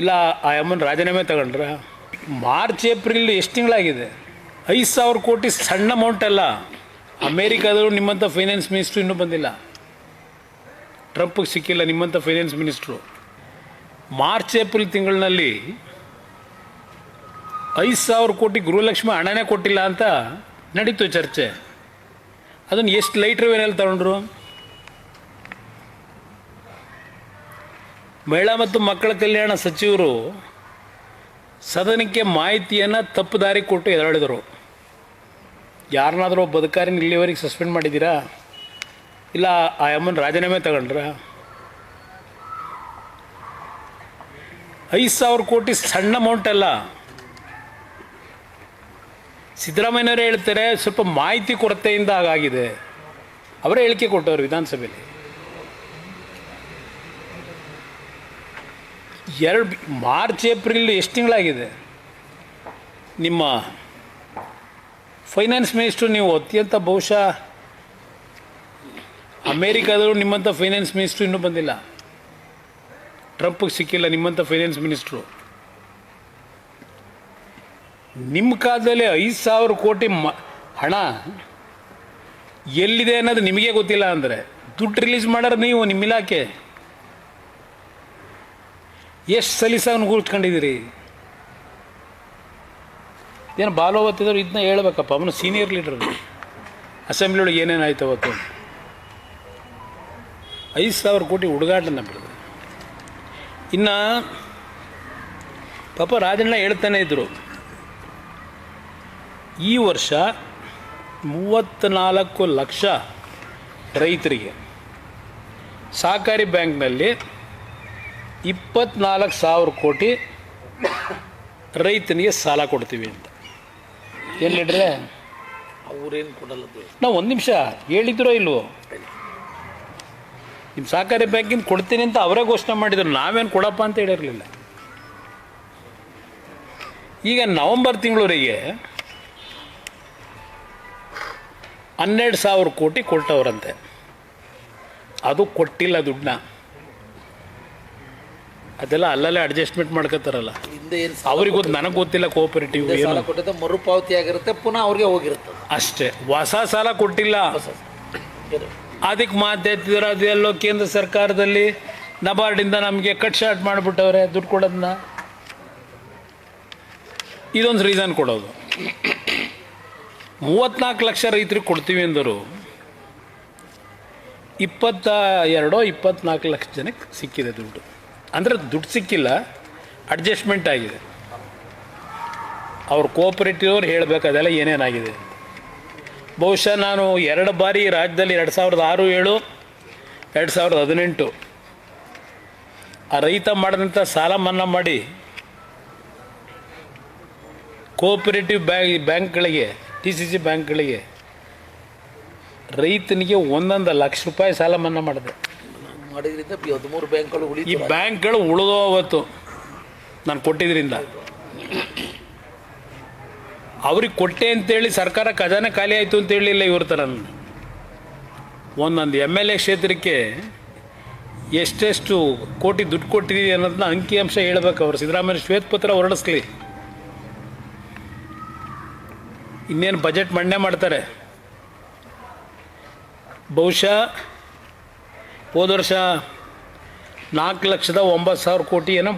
ಇಲ್ಲ, ಆ ಅಮ್ಮನ ರಾಜೀನಾಮೆ ತಗೊಂಡ್ರ? ಮಾರ್ಚ್, ಏಪ್ರಿಲ್ ಎಷ್ಟು ತಿಂಗಳಾಗಿದೆ? ಐದು ಸಾವಿರ ಕೋಟಿ ಸಣ್ಣ ಅಮೌಂಟ್ ಅಲ್ಲ. ಅಮೇರಿಕಾದವರು ನಿಮ್ಮಂಥ ಫೈನಾನ್ಸ್ ಮಿನಿಸ್ಟ್ರು ಇನ್ನೂ ಬಂದಿಲ್ಲ. ಟ್ರಂಪ್ಗೆ ಸಿಕ್ಕಿಲ್ಲ ನಿಮ್ಮಂಥ ಫೈನಾನ್ಸ್ ಮಿನಿಸ್ಟ್ರು ಮಾರ್ಚ್, ಏಪ್ರಿಲ್ ತಿಂಗಳಿನಲ್ಲಿ ಐದು ಸಾವಿರ ಕೋಟಿ ಗೃಹಲಕ್ಷ್ಮಿ ಹಣನೇ ಕೊಟ್ಟಿಲ್ಲ ಅಂತ ನಡೀತು ಚರ್ಚೆ. ಅದನ್ನು ಎಷ್ಟು ಲೈಟ್ರ್ ವೇನಲ್ಲಿ ತಗೊಂಡ್ರು? ಮಹಿಳಾ ಮತ್ತು ಮಕ್ಕಳ ಕಲ್ಯಾಣ ಸಚಿವರು ಸದನಕ್ಕೆ ಮಾಹಿತಿಯನ್ನು ತಪ್ಪು ದಾರಿ ಕೊಟ್ಟು ಎದುರಾಡಿದರು ಯಾರನ್ನಾದರೂ ಒಬ್ಬ ಇಲ್ಲಿವರೆಗೆ ಸಸ್ಪೆಂಡ್ ಮಾಡಿದ್ದೀರಾ? ಇಲ್ಲ, ಆ ಅಮ್ಮನ ರಾಜೀನಾಮೆ ತಗೊಂಡ್ರ? ಐದು ಸಾವಿರ ಕೋಟಿ ಸಣ್ಣ ಅಮೌಂಟ್ ಅಲ್ಲ. ಸಿದ್ದರಾಮಯ್ಯನವರೇ ಹೇಳ್ತಾರೆ, ಸ್ವಲ್ಪ ಮಾಹಿತಿ ಕೊರತೆಯಿಂದ ಹಾಗಾಗಿದೆ ಅವರೇ ಹೇಳಿಕೆ ಕೊಟ್ಟವರು ವಿಧಾನಸಭೆಯಲ್ಲಿ. ಎರಡು ಮಾರ್ಚ್, ಏಪ್ರಿಲ್ ಎಷ್ಟು ತಿಂಗಳಾಗಿದೆ? ನಿಮ್ಮ ಫೈನಾನ್ಸ್ ಮಿನಿಸ್ಟ್ರು, ನೀವು ಅತ್ಯಂತ ಬಹುಶಃ ಅಮೇರಿಕಾದವರು ನಿಮ್ಮಂಥ ಫೈನಾನ್ಸ್ ಮಿನಿಸ್ಟ್ರು ಇನ್ನೂ ಬಂದಿಲ್ಲ. ಟ್ರಂಪ್ಗೆ ಸಿಕ್ಕಿಲ್ಲ ನಿಮ್ಮಂಥ ಫೈನಾನ್ಸ್ ಮಿನಿಸ್ಟ್ರು. ನಿಮ್ಮ ಕಾಲದಲ್ಲಿ ಐದು ಸಾವಿರ ಕೋಟಿ ಮ, ಹಣ ಎಲ್ಲಿದೆ ಅನ್ನೋದು ನಿಮಗೆ ಗೊತ್ತಿಲ್ಲ ಅಂದರೆ ದುಡ್ಡು ರಿಲೀಸ್ ಮಾಡೋರು ನೀವು, ನಿಮ್ಮ ಇಲಾಖೆ. ಎಷ್ಟು ಸಲೀಸಾಗಿ ಕೂತ್ಕೊಂಡಿದ್ದೀರಿ ಏನು ಬಾಲು ಓದ್ತಿದ್ರು ಇದನ್ನ ಹೇಳ್ಬೇಕಪ್ಪ, ಅವನು ಸೀನಿಯರ್ ಲೀಡರ್ ಅಸೆಂಬ್ಲಿ ಒಳಗೆ ಏನೇನು ಆಯ್ತು ಅವತ್ತು? ಐದು ಸಾವಿರ ಕೋಟಿ ಹುಡುಗಾಟನ ಬಿಡಿದ್ರು ಇನ್ನು ಪಾಪ ರಾಜಣ್ಣ ಹೇಳ್ತಾನೆ ಇದ್ದರು ಈ ವರ್ಷ ಮೂವತ್ತ್ನಾಲ್ಕು ಲಕ್ಷ ರೈತರಿಗೆ, ಸಹಕಾರಿ ಬ್ಯಾಂಕ್ನಲ್ಲಿ ಇಪ್ಪತ್ನಾಲ್ಕು ಸಾವಿರ ಕೋಟಿ ರೈತನಿಗೆ ಸಾಲ ಕೊಡ್ತೀವಿ ಅಂತ. ಎಲ್ಲಿಡ್ರೆ? ಅವ್ರೇನು ಕೊಡಲ್ಲ. ನಾವು ಒಂದು ನಿಮಿಷ ಹೇಳಿದ್ರೋ ಇಲ್ವೋ? ನಿಮ್ಮ ಸಹಕಾರಿ ಬ್ಯಾಂಕಿಂದ ಕೊಡ್ತೀನಿ ಅಂತ ಅವರೇ ಘೋಷಣೆ ಮಾಡಿದ್ರು. ನಾವೇನು ಕೊಡಪ್ಪ ಅಂತ ಹೇಳಿರಲಿಲ್ಲ. ಈಗ ನವಂಬರ್ ತಿಂಗಳವರೆಗೆ ಹನ್ನೆರಡು ಸಾವಿರ ಕೋಟಿ ಕೊಟ್ಟವ್ರಂತೆ. ಅದು ಕೊಟ್ಟಿಲ್ಲ ದುಡ್ಡನ್ನ. ಅದೆಲ್ಲ ಅಲ್ಲಲ್ಲೇ ಅಡ್ಜಸ್ಟ್ಮೆಂಟ್ ಮಾಡ್ಕೋತಾರಲ್ಲ. ಹಿಂದೆ ಏನು ಅವ್ರಿಗೆ ಗೊತ್ತು ನನಗೆ ಗೊತ್ತಿಲ್ಲ ಕೋಆಪರೇಟಿವ್ ಸಾಲ ಕೊಟ್ಟಿದ್ದ ಮರುಪಾವತಿ ಆಗಿರುತ್ತೆ ಪುನಃ ಅವ್ರಿಗೆ ಹೋಗಿರುತ್ತೆ. ಅಷ್ಟೇ. ಹೊಸ ಸಾಲ ಕೊಟ್ಟಿಲ್ಲ. ಹೊಸ ಏನು? ಅದಕ್ಕೆ ಮಾತಾಡ್ತಿದ್ರು ಅದೆಲ್ಲೋ ಕೇಂದ್ರ ಸರ್ಕಾರದಲ್ಲಿ ನಬಾರ್ಡಿಂದ ನಮಗೆ ಕಟ್ ಶಾರ್ಟ್ ಮಾಡಿಬಿಟ್ಟವ್ರೆ ದುಡ್ಡು ಕೊಡೋದನ್ನ ಇದೊಂದು ರೀಸನ್ ಕೊಡೋದು. ಮೂವತ್ತ್ನಾಲ್ಕು ಲಕ್ಷ ರೈತರಿಗೆ ಕೊಡ್ತೀವಿ ಅಂದರು. ಇಪ್ಪತ್ತ ಎರಡೋ ಇಪ್ಪತ್ನಾಲ್ಕು ಲಕ್ಷ ಜನಕ್ಕೆ ಸಿಕ್ಕಿದೆ ದುಡ್ಡು. ಅಂದರೆ ದುಡ್ಡು ಸಿಕ್ಕಿಲ್ಲ ಅಡ್ಜಸ್ಟ್ಮೆಂಟ್ ಆಗಿದೆ. ಅವ್ರ ಕೋಪರೇಟಿವ್ ಅವ್ರು ಹೇಳಬೇಕು, ಅದೆಲ್ಲ ಏನೇನಾಗಿದೆ ಬಹುಶಃ ನಾನು ಎರಡು ಬಾರಿ ರಾಜ್ಯದಲ್ಲಿ ಎರಡು ಸಾವಿರದ ಆರು, ಏಳು, ಎರಡು ಸಾವಿರದ ಹದಿನೆಂಟು, ಆ ರೈತ ಮಾಡಿದಂಥ ಸಾಲ ಮನ್ನಾ ಮಾಡಿ ಕೋಪರೇಟಿವ್ ಬ್ಯಾಂಕ್, ಬ್ಯಾಂಕ್ಗಳಿಗೆ ಟಿ ಸಿ ಸಿ ಬ್ಯಾಂಕ್ಗಳಿಗೆ ರೈತನಿಗೆ ಒಂದೊಂದು ಲಕ್ಷ ರೂಪಾಯಿ ಸಾಲ ಮನ್ನಾ ಮಾಡಿದೆ. ಮಾಡಿದ್ರಿಂದ ಈ ಹದಿಮೂರು ಬ್ಯಾಂಕ್ಗಳು ಈ ಉಳಿತು ಬ್ಯಾಂಕ್ಗಳು ಉಳಿದೋ ಅವತ್ತು ನಾನು ಕೊಟ್ಟಿದ್ರಿಂದ. ಅವ್ರಿಗೆ ಕೊಟ್ಟೆ ಅಂತೇಳಿ ಸರ್ಕಾರ ಖಜಾನೆ ಖಾಲಿ ಆಯಿತು ಅಂತ ಹೇಳಿಲ್ಲ ಇವ್ರ ಥರ ಒಂದೊಂದು ಎಂ ಎಲ್ ಎ ಕ್ಷೇತ್ರಕ್ಕೆ ಎಷ್ಟೆಷ್ಟು ಕೋಟಿ ದುಡ್ಡು ಕೊಟ್ಟಿದ್ದೀವಿ ಅನ್ನೋದನ್ನ ಅಂಕಿಅಂಶ ಹೇಳ್ಬೇಕು ಅವರು. ಸಿದ್ದರಾಮಯ್ಯ ಶ್ವೇತಪತ್ರ ಹೊರಡಿಸ್ಲಿ. ಇನ್ನೇನು ಬಜೆಟ್ ಮಂಡನೆ ಮಾಡ್ತಾರೆ. ಬಹುಶಃ ಹೋದ ವರ್ಷ ನಾಲ್ಕು ಲಕ್ಷದ ಒಂಬತ್ತು ಸಾವಿರ ಕೋಟಿ ಏನೋ